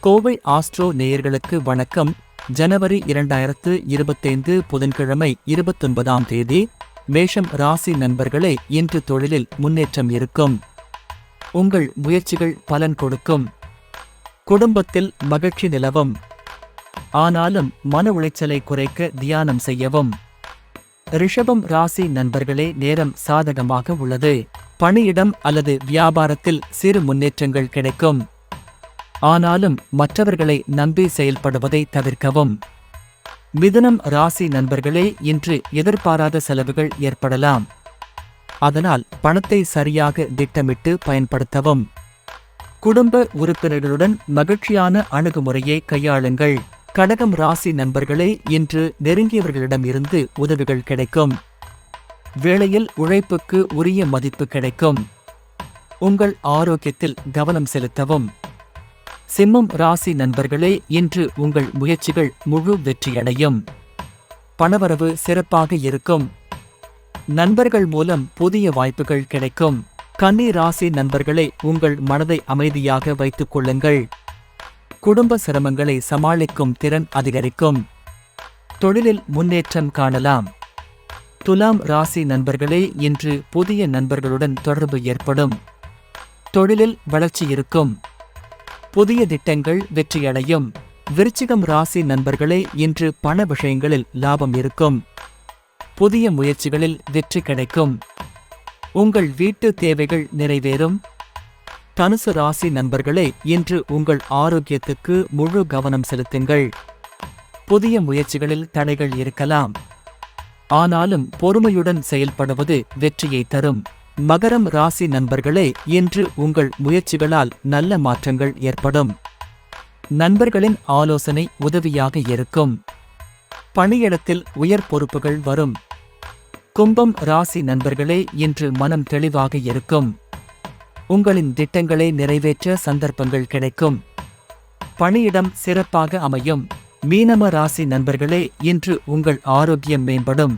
Kovai astro நேயர்களுக்கு வணக்கம். ஜனவரி இரண்டாயிரத்து இருபத்தைந்து புதன்கிழமை இருபத்தொன்பதாம் தேதி மேஷம் ராசி நண்பர்களே இன்று தொழிலில் முன்னேற்றம் இருக்கும். உங்கள் முயற்சிகள் பலன் கொடுக்கும். குடும்பத்தில் மகிழ்ச்சி நிலவும். ஆனாலும் மன உளைச்சலை குறைக்க தியானம் செய்யவும். ரிஷபம் ராசி நண்பர்களே நேரம் சாதகமாக உள்ளது. பணியிடம் அல்லது வியாபாரத்தில் சிறு முன்னேற்றங்கள் கிடைக்கும். ஆனாலும் மற்றவர்களை நம்பி செயல்படுவதை தவிர்க்கவும். மிதுனம் ராசி நண்பர்களே இன்று எதிர்பாராத செலவுகள் ஏற்படலாம். அதனால் பணத்தை சரியாக திட்டமிட்டு பயன்படுத்தவும். குடும்ப உறுப்பினர்களுடன் மகிழ்ச்சியான அணுகுமுறையை கையாளுங்கள். கடகம் ராசி நண்பர்களே இன்று நெருங்கியவர்களிடம் இருந்து உதவிகள் கிடைக்கும். வேளையில் உழைப்புக்கு உரிய மதிப்பு கிடைக்கும். உங்கள் ஆரோக்கியத்தில் கவனம் செலுத்தவும். சிம்மம் ராசி நண்பர்களே இன்று உங்கள் முயற்சிகள் முழு வெற்றியடையும். பணவரவு சிறப்பாக இருக்கும். நண்பர்கள் மூலம் புதிய வாய்ப்புகள் கிடைக்கும். கன்னி ராசி நண்பர்களே உங்கள் மனதை அமைதியாக வைத்துக் கொள்ளுங்கள். குடும்ப சிரமங்களை சமாளிக்கும் திறன் அதிகரிக்கும். தொழிலில் முன்னேற்றம் காணலாம். துலாம் ராசி நண்பர்களே இன்று புதிய நண்பர்களுடன் தொடர்பு ஏற்படும். தொழிலில் வளர்ச்சி இருக்கும். புதிய திட்டங்கள் வெற்றியடையும். விருச்சிகம் ராசி நண்பர்களே இன்று பண விஷயங்களில் லாபம் இருக்கும். புதிய முயற்சிகளில் வெற்றி கிடைக்கும். உங்கள் வீட்டு தேவைகள் நிறைவேறும். தனுசு ராசி நண்பர்களே இன்று உங்கள் ஆரோக்கியத்துக்கு முழு கவனம் செலுத்துங்கள். புதிய முயற்சிகளில் தடைகள் இருக்கலாம். ஆனாலும் பொறுமையுடன் செயல்படுவது வெற்றியை தரும். மகரம் ராசி நண்பர்களே இன்று உங்கள் முயற்சிகளால் நல்ல மாற்றங்கள் ஏற்படும். நண்பர்களின் ஆலோசனை உதவியாக இருக்கும். பணியிடத்தில் உயர் பொறுப்புகள் வரும். கும்பம் ராசி நண்பர்களே இன்று மனம் தெளிவாக இருக்கும். உங்களின் திட்டங்களை நிறைவேற்ற சந்தர்ப்பங்கள் கிடைக்கும். பணியிடம் சிறப்பாக அமையும். மீனம ராசி நண்பர்களே இன்று உங்கள் ஆரோக்கியம் மேம்படும்.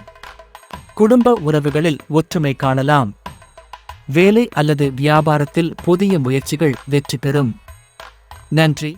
குடும்ப உறவுகளில் ஒற்றுமை காணலாம். வேலை அல்லது வியாபாரத்தில் புதிய முயற்சிகள் வெற்றி பெறும். நன்றி.